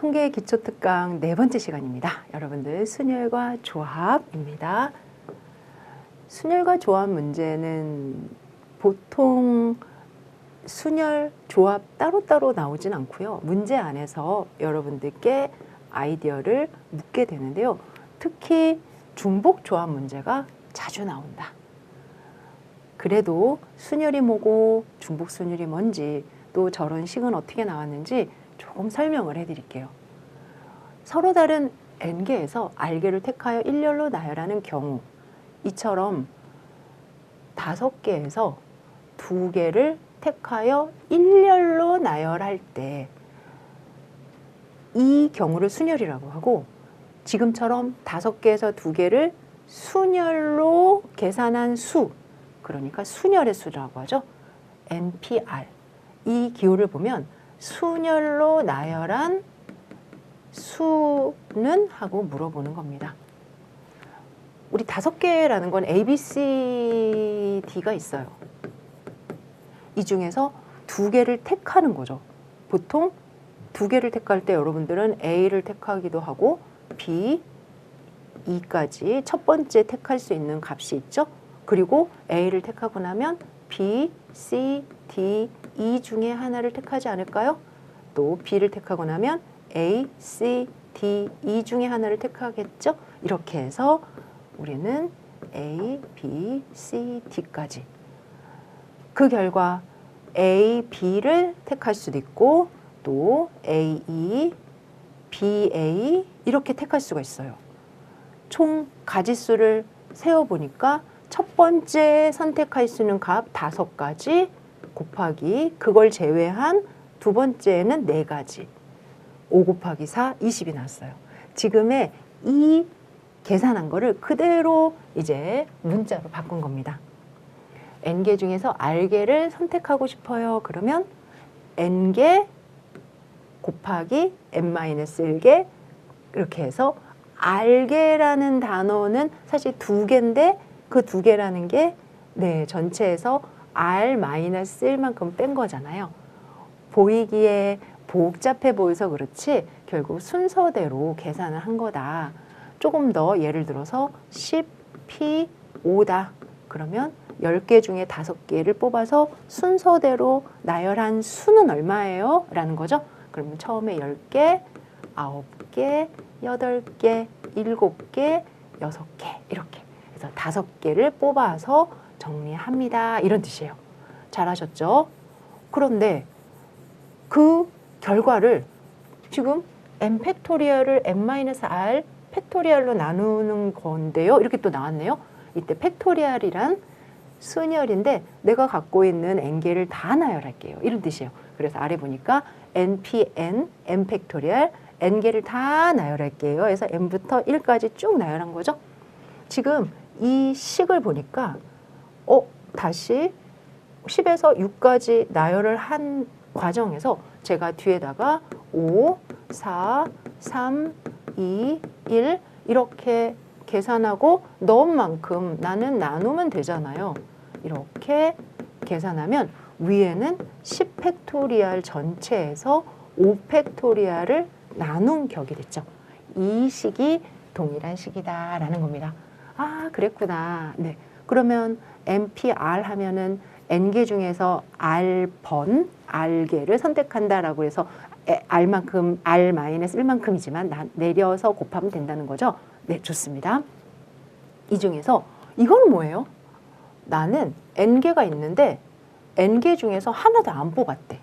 통계 기초 특강 네 번째 시간입니다. 여러분들 순열과 조합입니다. 순열과 조합 문제는 보통 순열 조합 따로따로 나오진 않고요. 문제 안에서 여러분들께 아이디어를 묻게 되는데요. 특히 중복 조합 문제가 자주 나온다. 그래도 순열이 뭐고 중복 순열이 뭔지 또 저런 식은 어떻게 나왔는지 조금 설명을 해드릴게요. 서로 다른 n개에서 r개를 택하여 일렬로 나열하는 경우 이처럼 다섯 개에서 두 개를 택하여 일렬로 나열할 때 이 경우를 순열이라고 하고 지금처럼 다섯 개에서 두 개를 순열로 계산한 수 그러니까 순열의 수라고 하죠. NPR 이 기호를 보면 순열로 나열한 수는 하고 물어보는 겁니다. 우리 다섯 개라는 건 A, B, C, D가 있어요. 이 중에서 두 개를 택하는 거죠. 보통 두 개를 택할 때 여러분들은 A를 택하기도 하고 B, E까지 첫 번째 택할 수 있는 값이 있죠. 그리고 A를 택하고 나면 B, C, D, E 중에 하나를 택하지 않을까요? 또 B를 택하고 나면 A, C, D, E 중에 하나를 택하겠죠? 이렇게 해서 우리는 A, B, C, D까지 그 결과 A, B를 택할 수도 있고 또 A, E, B, A 이렇게 택할 수가 있어요. 총 가지수를 세어보니까 첫 번째 선택할 수 있는 값 다섯 가지 곱하기 그걸 제외한 두 번째는 네 가지 5 곱하기 4, 20이 나왔어요. 지금의 이 계산한 거를 그대로 이제 문자로 바꾼 겁니다. n개 중에서 r개를 선택하고 싶어요. 그러면 n개 곱하기 n-1개 이렇게 해서 r개라는 단어는 사실 두 개인데 그 두 개라는 게 네, 전체에서 r-1만큼 뺀 거잖아요. 보이기에 복잡해 보여서 그렇지 결국 순서대로 계산을 한 거다. 조금 더 예를 들어서 10p5다. 그러면 10개 중에 5개를 뽑아서 순서대로 나열한 수는 얼마예요? 라는 거죠. 그러면 처음에 10개, 9개, 8개, 7개, 6개 이렇게 해서 5개를 뽑아서 정리합니다. 이런 뜻이에요. 잘하셨죠? 그런데 그 결과를 지금 n 팩토리얼을 n-r 팩토리얼로 나누는 건데요. 이렇게 또 나왔네요. 이때 팩토리얼이란 순열인데 내가 갖고 있는 n개를 다 나열할게요. 이런 뜻이에요. 그래서 아래 보니까 npn, n 팩토리얼, n개를 다 나열할게요. 그래서 n부터 1까지 쭉 나열한 거죠. 지금 이 식을 보니까 어 다시 10에서 6까지 나열을 한 과정에서 제가 뒤에다가 5, 4, 3, 2, 1 이렇게 계산하고 넣은 만큼 나는 나누면 되잖아요. 이렇게 계산하면 위에는 10팩토리얼 전체에서 5팩토리얼을 나눈 격이 됐죠. 이 식이 동일한 식이다라는 겁니다. 아, 그랬구나. 네. 그러면 NPR 하면은 n개 중에서 r번, r개를 선택한다라고 해서 r만큼, r-1만큼이지만 내려서 곱하면 된다는 거죠. 네, 좋습니다. 이 중에서 이건 뭐예요? 나는 n개가 있는데 n개 중에서 하나도 안 뽑았대.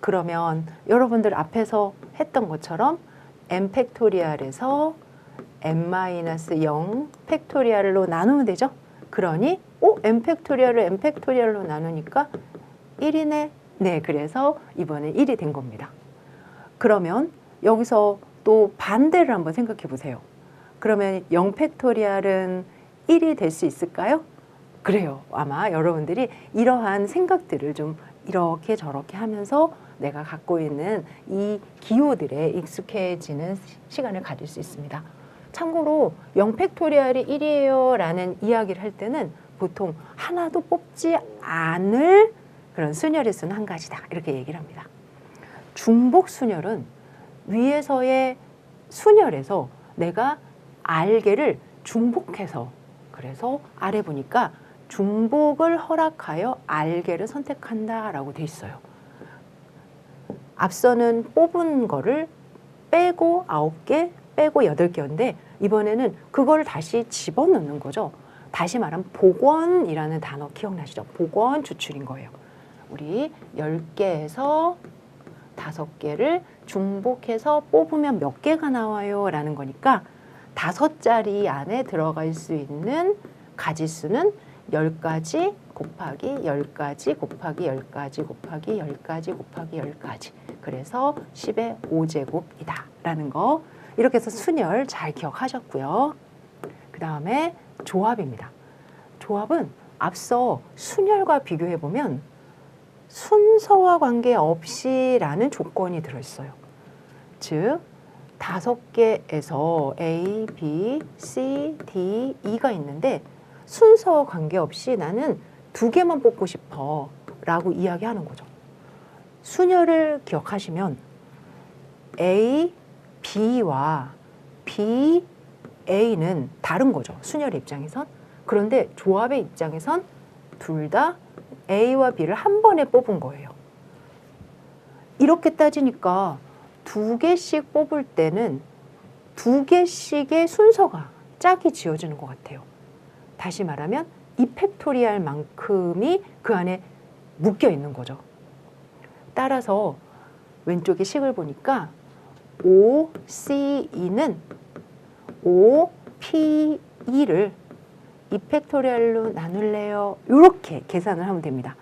그러면 여러분들 앞에서 했던 것처럼 n 팩토리얼에서 n-0 팩토리얼로 나누면 되죠? 그러니 오, n 팩토리얼을 n 팩토리얼로 나누니까 1이네. 네, 그래서 이번에 1이 된 겁니다. 그러면 여기서 또 반대를 한번 생각해 보세요. 그러면 0 팩토리얼은 1이 될 수 있을까요? 그래요. 아마 여러분들이 이러한 생각들을 좀 이렇게 저렇게 하면서 내가 갖고 있는 이 기호들에 익숙해지는 시간을 가질 수 있습니다. 참고로 0 팩토리얼이 1이에요 라는 이야기를 할 때는 보통 하나도 뽑지 않을 그런 순열의 수는 한 가지다. 이렇게 얘기를 합니다. 중복 순열은 위에서의 순열에서 내가 알게를 중복해서 그래서 아래 보니까 중복을 허락하여 알게를 선택한다라고 돼 있어요. 앞서는 뽑은 거를 빼고 아홉 개, 빼고 여덟 개인데 이번에는 그걸 다시 집어넣는 거죠. 다시 말하면 복원이라는 단어 기억나시죠? 복원 추출인 거예요. 우리 열 개에서 다섯 개를 중복해서 뽑으면 몇 개가 나와요? 라는 거니까 다섯 자리 안에 들어갈 수 있는 가지수는 열 가지 곱하기 열 가지 곱하기 열 가지 곱하기 열 가지 곱하기 열 가지. 그래서 10의 5제곱이다. 라는 거. 이렇게 해서 순열 잘 기억하셨고요. 그 다음에 조합입니다. 조합은 앞서 순열과 비교해 보면 순서와 관계없이 라는 조건이 들어있어요. 즉, 다섯 개에서 A, B, C, D, E가 있는데 순서와 관계없이 나는 두 개만 뽑고 싶어 라고 이야기하는 거죠. 순열을 기억하시면 A, B와 B, A는 다른 거죠. 순열의 입장에선. 그런데 조합의 입장에선 둘 다 A와 B를 한 번에 뽑은 거예요. 이렇게 따지니까 두 개씩 뽑을 때는 두 개씩의 순서가 짝이 지어지는 것 같아요. 다시 말하면 이 팩토리얼만큼이 그 안에 묶여 있는 거죠. 따라서 왼쪽에 식을 보니까 O, C, E는 O, P, E를 이 팩토리얼로 나눌래요. 이렇게 계산을 하면 됩니다.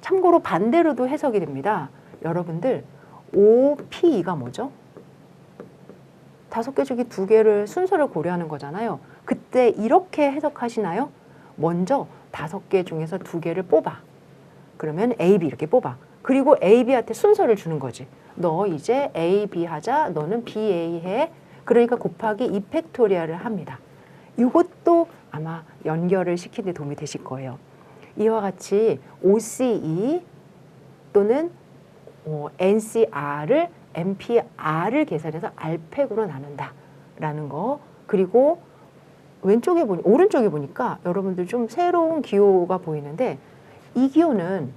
참고로 반대로도 해석이 됩니다. 여러분들 O, P, E가 뭐죠? 다섯 개 중에 두 개를 순서를 고려하는 거잖아요. 그때 이렇게 해석하시나요? 먼저 다섯 개 중에서 두 개를 뽑아. 그러면 A, B 이렇게 뽑아. 그리고 A, B한테 순서를 주는 거지. 너 이제 A, B 하자. 너는 B, A 해. 그러니까 곱하기 이 팩토리얼을 합니다. 이것도 아마 연결을 시키는 데 도움이 되실 거예요. 이와 같이 OCE 또는 어, NCR을 NPR을 계산해서 R팩으로 나눈다라는 거. 그리고 왼쪽에 보니 오른쪽에 보니까 여러분들 좀 새로운 기호가 보이는데 이 기호는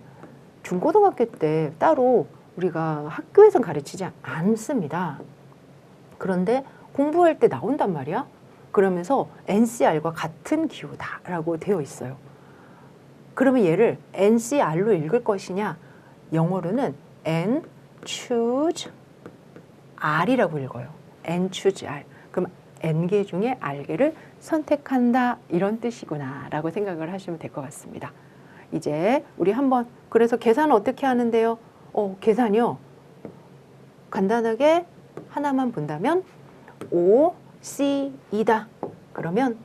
중고등학교 때 따로 우리가 학교에서 가르치지 않습니다. 그런데 공부할 때 나온단 말이야. 그러면서 NCR과 같은 기호다라고 되어 있어요. 그러면 얘를 NCR로 읽을 것이냐? 영어로는 N choose R이라고 읽어요. N choose R. 그럼 N개 중에 R개를 선택한다 이런 뜻이구나 라고 생각을 하시면 될 것 같습니다. 이제 우리 한번 그래서 계산은 어떻게 하는데요? 어, 계산이요. 간단하게 하나만 본다면 O, C, E다. 그러면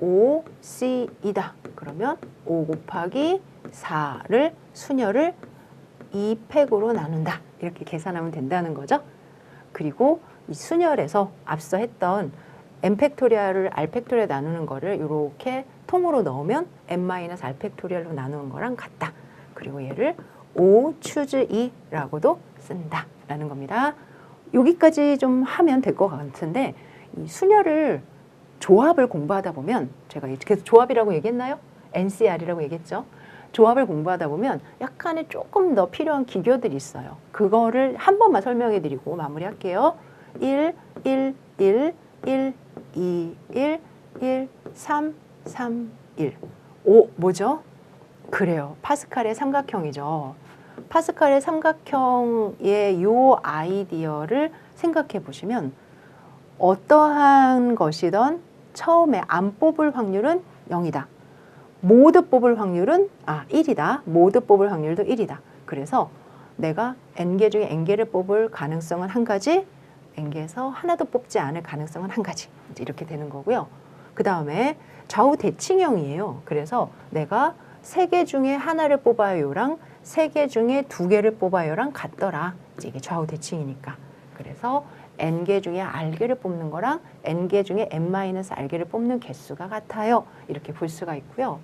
O, C, E다. 그러면 5 곱하기 4를 순열을 2팩으로 나눈다. 이렇게 계산하면 된다는 거죠. 그리고 이 순열에서 앞서 했던 n 팩토리얼을 r 팩토리얼 나누는 거를 이렇게 통으로 넣으면 n-r 팩토리얼로 나누는 거랑 같다. 그리고 얘를 O choose E라고도 쓴다라는 겁니다. 여기까지 좀 하면 될 것 같은데 이 순열을 조합을 공부하다 보면 제가 계속 조합이라고 얘기했나요? NCR이라고 얘기했죠. 조합을 공부하다 보면 약간의 조금 더 필요한 기교들이 있어요. 그거를 한 번만 설명해 드리고 마무리할게요. 1, 1, 1, 1, 2, 1, 1, 3, 3, 1. 5 뭐죠? 그래요. 파스칼의 삼각형이죠. 파스칼의 삼각형의 요 아이디어를 생각해 보시면 어떠한 것이든 처음에 안 뽑을 확률은 0이다. 모두 뽑을 확률은 아 1이다. 모두 뽑을 확률도 1이다. 그래서 내가 n개 중에 n개를 뽑을 가능성은 한 가지, n개에서 하나도 뽑지 않을 가능성은 한 가지. 이렇게 되는 거고요. 그 다음에 좌우 대칭형이에요. 그래서 내가 세 개 중에 하나를 뽑아요랑 세 개 중에 두 개를 뽑아요랑 같더라. 이게 좌우 대칭이니까. 그래서 n개 중에 r개를 뽑는 거랑 n개 중에 n-r개를 뽑는 개수가 같아요. 이렇게 볼 수가 있고요.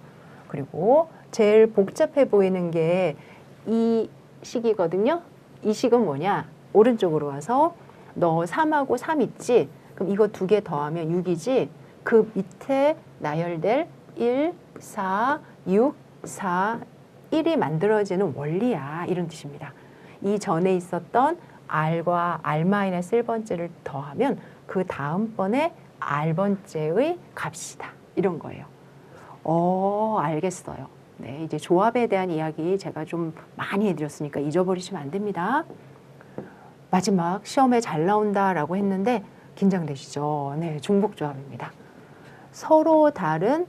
그리고 제일 복잡해 보이는 게 이 식이거든요. 이 식은 뭐냐? 오른쪽으로 와서 너 3하고 3 있지? 그럼 이거 두 개 더하면 6이지? 그 밑에 나열될 1, 4, 6, 4, 1이 만들어지는 원리야. 이런 뜻입니다. 이 전에 있었던 R과 R-1번째를 더하면 그 다음번에 R번째의 값이다. 이런 거예요. 어, 알겠어요. 네, 이제 조합에 대한 이야기 제가 좀 많이 해드렸으니까 잊어버리시면 안 됩니다. 마지막 시험에 잘 나온다라고 했는데 긴장되시죠? 네, 중복조합입니다. 서로 다른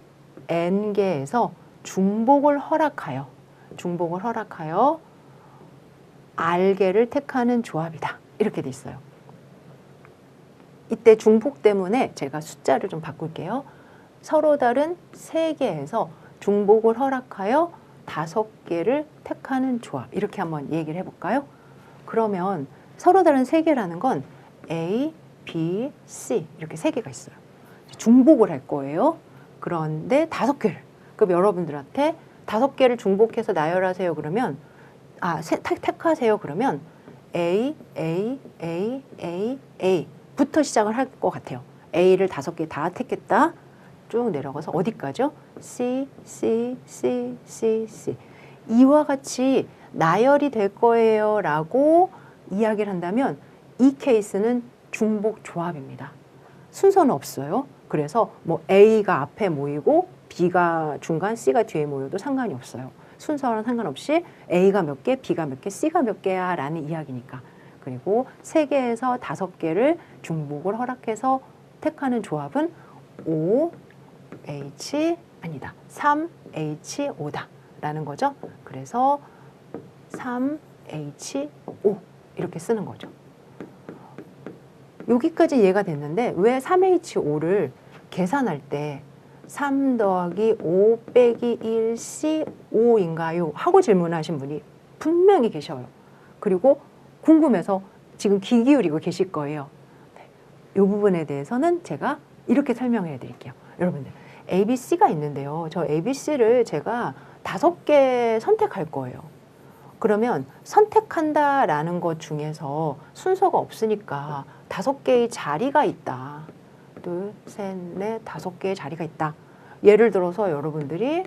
n개에서 중복을 허락하여 중복을 허락하여 r개를 택하는 조합이다. 이렇게 돼 있어요. 이때 중복 때문에 제가 숫자를 좀 바꿀게요. 서로 다른 세 개에서 중복을 허락하여 다섯 개를 택하는 조합. 이렇게 한번 얘기를 해볼까요? 그러면 서로 다른 세 개라는 건 A, B, C 이렇게 세 개가 있어요. 중복을 할 거예요. 그런데 다섯 개를. 그럼 여러분들한테 다섯 개를 중복해서 나열하세요. 그러면 아 택하세요. 그러면 A, A, A, A, A부터 시작을 할 것 같아요. A를 다섯 개 다 택했다. 쭉 내려가서 어디까죠? C, C, C, C, C. 이와 같이 나열이 될 거예요 라고 이야기를 한다면 이 케이스는 중복 조합입니다. 순서는 없어요. 그래서 뭐 A가 앞에 모이고 B가 중간, C가 뒤에 모여도 상관이 없어요. 순서랑 상관없이 A가 몇 개, B가 몇 개, C가 몇 개야 라는 이야기니까. 그리고 세 개에서 다섯 개를 중복을 허락해서 택하는 조합은 O, H 아니다. 3H5다 라는 거죠. 그래서 3H5 이렇게 쓰는 거죠. 여기까지 이해가 됐는데 왜 3H5를 계산할 때 3 더하기 5 빼기 1 C5인가요? 하고 질문하신 분이 분명히 계셔요. 그리고 궁금해서 지금 귀 기울이고 계실 거예요. 네. 이 부분에 대해서는 제가 이렇게 설명해 드릴게요. 여러분들, ABC가 있는데요. 저 ABC를 제가 다섯 개 선택할 거예요. 그러면 선택한다라는 것 중에서 순서가 없으니까 다섯 개의 자리가 있다. 둘, 셋, 넷, 다섯 개의 자리가 있다. 예를 들어서 여러분들이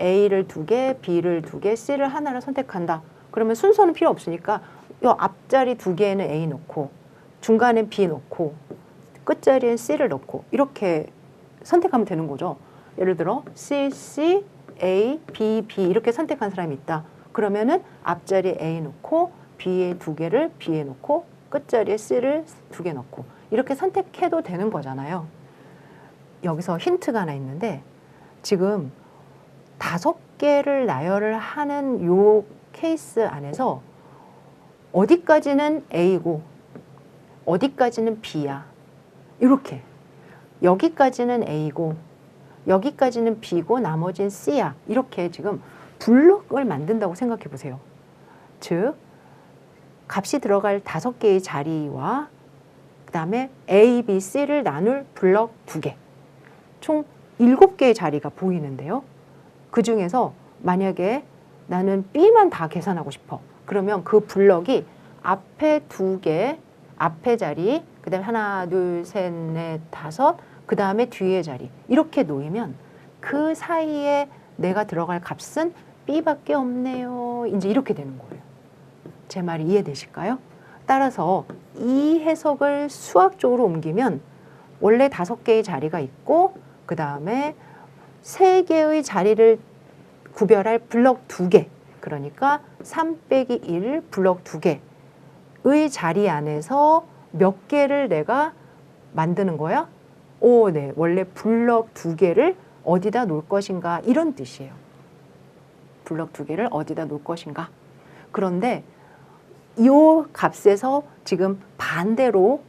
A를 두 개, B를 두 개, C를 하나를 선택한다. 그러면 순서는 필요 없으니까 이 앞자리 두 개에는 A 넣고 중간엔 B 넣고 끝자리엔 C를 넣고 이렇게 선택하면 되는 거죠. 예를 들어 C, C, A, B, B 이렇게 선택한 사람이 있다. 그러면은 앞자리에 A 넣고 B에 두 개를 B에 넣고 끝자리에 C를 두 개 넣고 이렇게 선택해도 되는 거잖아요. 여기서 힌트가 하나 있는데 지금 다섯 개를 나열을 하는 요 케이스 안에서 어디까지는 A고 어디까지는 B야. 이렇게 여기까지는 A고 여기까지는 B고 나머지는 C야. 이렇게 지금 블록을 만든다고 생각해 보세요. 즉 값이 들어갈 다섯 개의 자리와 그 다음에 A, B, C를 나눌 블럭 두 개. 총 일곱 개의 자리가 보이는데요. 그 중에서 만약에 나는 B만 다 계산하고 싶어. 그러면 그 블럭이 앞에 두 개, 앞에 자리, 그 다음에 하나, 둘, 셋, 넷, 다섯, 그 다음에 뒤에 자리. 이렇게 놓이면 그 사이에 내가 들어갈 값은 B밖에 없네요. 이제 이렇게 되는 거예요. 제 말이 이해되실까요? 따라서 이 해석을 수학적으로 옮기면 원래 다섯 개의 자리가 있고 그 다음에 세 개의 자리를 구별할 블럭 두 개. 그러니까 3 빼기 1 블럭 두 개의 자리 안에서 몇 개를 내가 만드는 거야? 오, 네. 원래 블럭 두 개를 어디다 놓을 것인가 이런 뜻이에요. 블럭 두 개를 어디다 놓을 것인가. 그런데 이 값에서 지금 반대로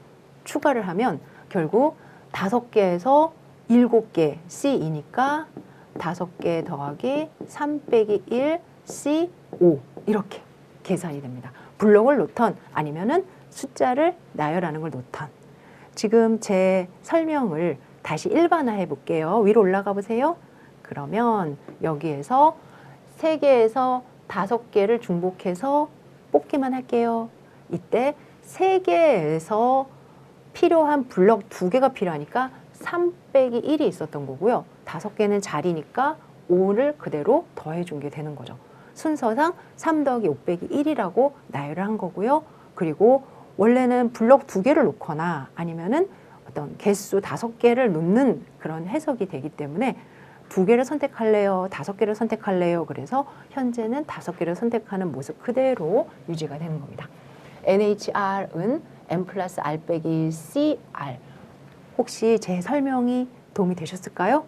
추가를 하면 결국 다섯 개에서 일곱 개 C이니까 다섯 개 더하기 3 빼기 1 C 5 이렇게 계산이 됩니다. 블록을 놓던 아니면은 숫자를 나열하는 걸 놓던 지금 제 설명을 다시 일반화해 볼게요. 위로 올라가 보세요. 그러면 여기에서 세 개에서 다섯 개를 중복해서 뽑기만 할게요. 이때 세 개에서 필요한 블럭 두 개가 필요하니까 3 빼기 1이 있었던 거고요. 다섯 개는 자리니까 5를 그대로 더해준 게 되는 거죠. 순서상 3 더하기 5 빼기 1이라고 나열을 한 거고요. 그리고 원래는 블럭 두 개를 놓거나 아니면은 어떤 개수 다섯 개를 놓는 그런 해석이 되기 때문에 두 개를 선택할래요, 다섯 개를 선택할래요. 그래서 현재는 다섯 개를 선택하는 모습 그대로 유지가 되는 겁니다. NHR은 M 플러스 R 빼기 CR. 혹시 제 설명이 도움이 되셨을까요?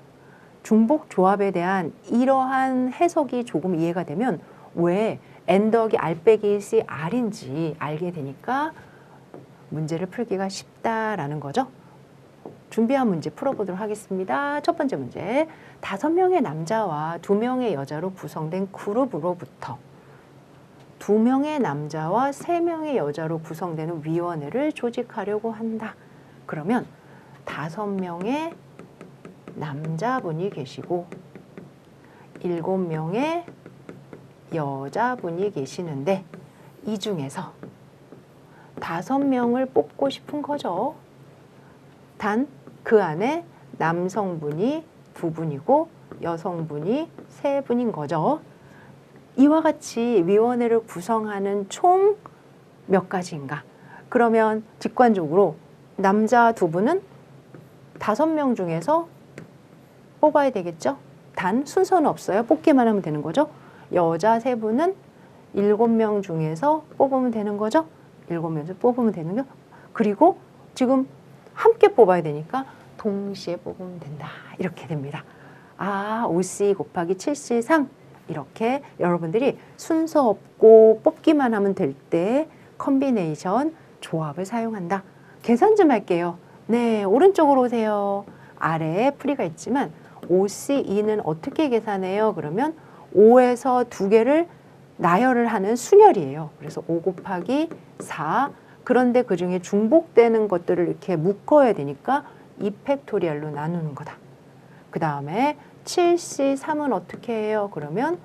중복 조합에 대한 이러한 해석이 조금 이해가 되면 왜 더하기 R 빼기 CR인지 알게 되니까 문제를 풀기가 쉽다라는 거죠. 준비한 문제 풀어보도록 하겠습니다. 첫 번째 문제. 다섯 명의 남자와 두 명의 여자로 구성된 그룹으로부터 두 명의 남자와 세 명의 여자로 구성되는 위원회를 조직하려고 한다. 그러면 다섯 명의 남자분이 계시고 일곱 명의 여자분이 계시는데 이 중에서 다섯 명을 뽑고 싶은 거죠. 단 그 안에 남성분이 두 분이고 여성분이 세 분인 거죠. 이와 같이 위원회를 구성하는 총 몇 가지인가? 그러면 직관적으로 남자 두 분은 다섯 명 중에서 뽑아야 되겠죠? 단 순서는 없어요. 뽑기만 하면 되는 거죠. 여자 세 분은 일곱 명 중에서 뽑으면 되는 거죠. 일곱 명에서 뽑으면 되는 거. 그리고 지금 함께 뽑아야 되니까 동시에 뽑으면 된다. 이렇게 됩니다. 아, 5C 곱하기 7C 3. 이렇게 여러분들이 순서 없고 뽑기만 하면 될때 컨비네이션 조합을 사용한다. 계산 좀 할게요. 네, 오른쪽으로 오세요. 아래에 풀이가 있지만 5C2는 어떻게 계산해요? 그러면 5에서 두 개를 나열을 하는 순열이에요. 그래서 5 곱하기 4. 그런데 그 중에 중복되는 것들을 이렇게 묶어야 되니까 2팩토리얼로 나누는 거다. 그 다음에 7C3은 어떻게 해요? 그러면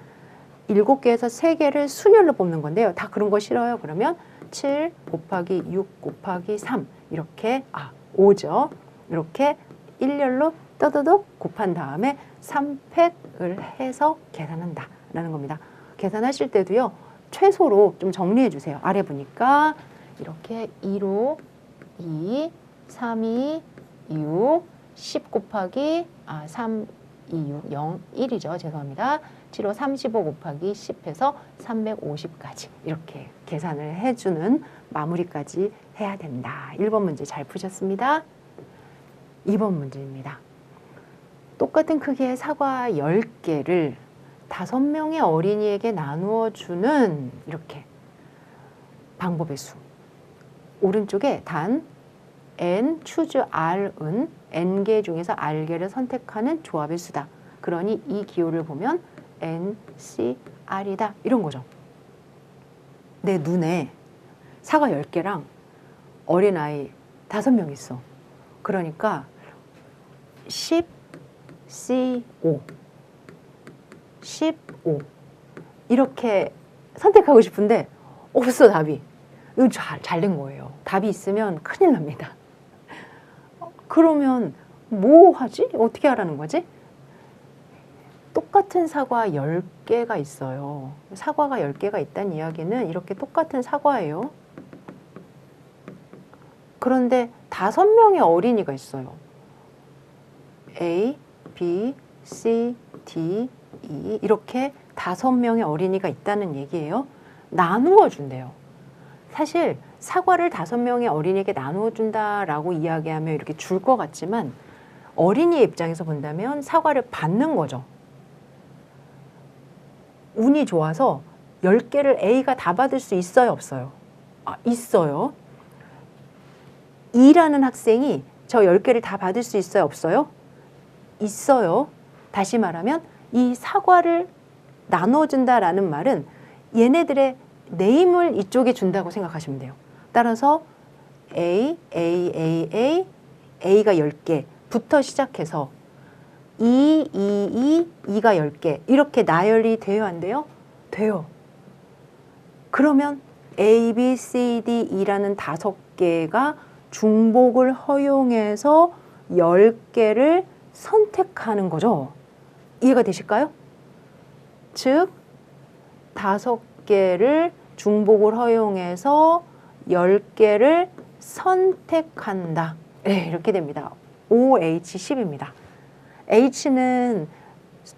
7개에서 3개를 순열로 뽑는 건데요. 다 그런 거 싫어요. 그러면 7 곱하기 6 곱하기 3 이렇게 아 5죠. 이렇게 일렬로 떠드득 곱한 다음에 3팩을 해서 계산한다 라는 겁니다. 계산하실 때도요. 최소로 좀 정리해 주세요. 아래 보니까 이렇게 2로 2, 3이 6, 10 곱하기 아, 3, 2, 6, 0, 1이죠. 죄송합니다. 7호 35 곱하기 10 해서 350까지 이렇게 계산을 해주는 마무리까지 해야 된다. 1번 문제 잘 푸셨습니다. 2번 문제입니다. 똑같은 크기의 사과 10개를 다섯 명의 어린이에게 나누어 주는 이렇게 방법의 수. 오른쪽에 단 n choose r은 n 개 중에서 r 개를 선택하는 조합의 수다. 그러니 이 기호를 보면 n c r이다 이런 거죠. 내 눈에 사과 10개랑 어린아이 5명 있어. 그러니까 10 C 5 15 이렇게 선택하고 싶은데 없어 답이. 이거 잘 된 거예요. 답이 있으면 큰일 납니다. 그러면 뭐 하지? 어떻게 하라는 거지? 똑같은 사과 10개가 있어요. 사과가 10개가 있다는 이야기는 이렇게 똑같은 사과예요. 그런데 다섯 명의 어린이가 있어요. A, B, C, D, E 이렇게 다섯 명의 어린이가 있다는 얘기예요. 나누어 준대요. 사실 사과를 다섯 명의 어린이에게 나누어 준다라고 이야기하면 이렇게 줄 것 같지만 어린이의 입장에서 본다면 사과를 받는 거죠. 운이 좋아서 10개를 A가 다 받을 수 있어요, 없어요? 아, 있어요. E라는 학생이 저 10개를 다 받을 수 있어요, 없어요? 있어요. 다시 말하면 이 사과를 나눠준다라는 말은 얘네들의 네임을 이쪽에 준다고 생각하시면 돼요. 따라서 A, A, A, A, A가 10개부터 시작해서 2, 2, 2, 2가 10개 이렇게 나열이 돼요, 안 돼요? 돼요. 그러면 A, B, C, D, E라는 다섯 개가 중복을 허용해서 열 개를 선택하는 거죠. 이해가 되실까요? 즉, 다섯 개를 중복을 허용해서 열 개를 선택한다. 네, 이렇게 됩니다. OH10입니다. H는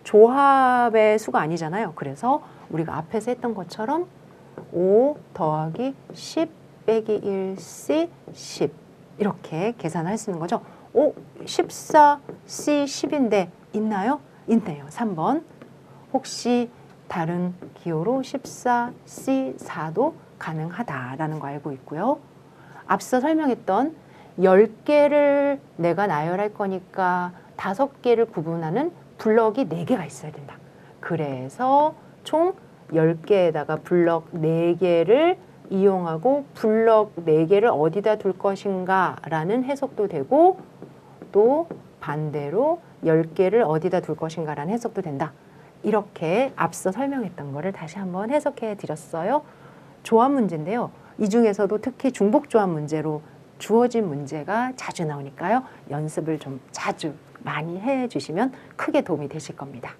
조합의 수가 아니잖아요. 그래서 우리가 앞에서 했던 것처럼 5 더하기 10 빼기 1C 10 이렇게 계산할 수 있는 거죠. 오, 14 C 10인데 있나요? 있네요. 3번. 혹시 다른 기호로 14 C 4도 가능하다라는 거 알고 있고요. 앞서 설명했던 10개를 내가 나열할 거니까 5개를 구분하는 블럭이 4개가 있어야 된다. 그래서 총 10개에다가 블럭 4개를 이용하고 블럭 4개를 어디다 둘 것인가 라는 해석도 되고 또 반대로 10개를 어디다 둘 것인가 라는 해석도 된다. 이렇게 앞서 설명했던 거를 다시 한번 해석해 드렸어요. 조합 문제인데요. 이 중에서도 특히 중복 조합 문제로 주어진 문제가 자주 나오니까요. 연습을 좀 자주 많이 해 주시면 크게 도움이 되실 겁니다.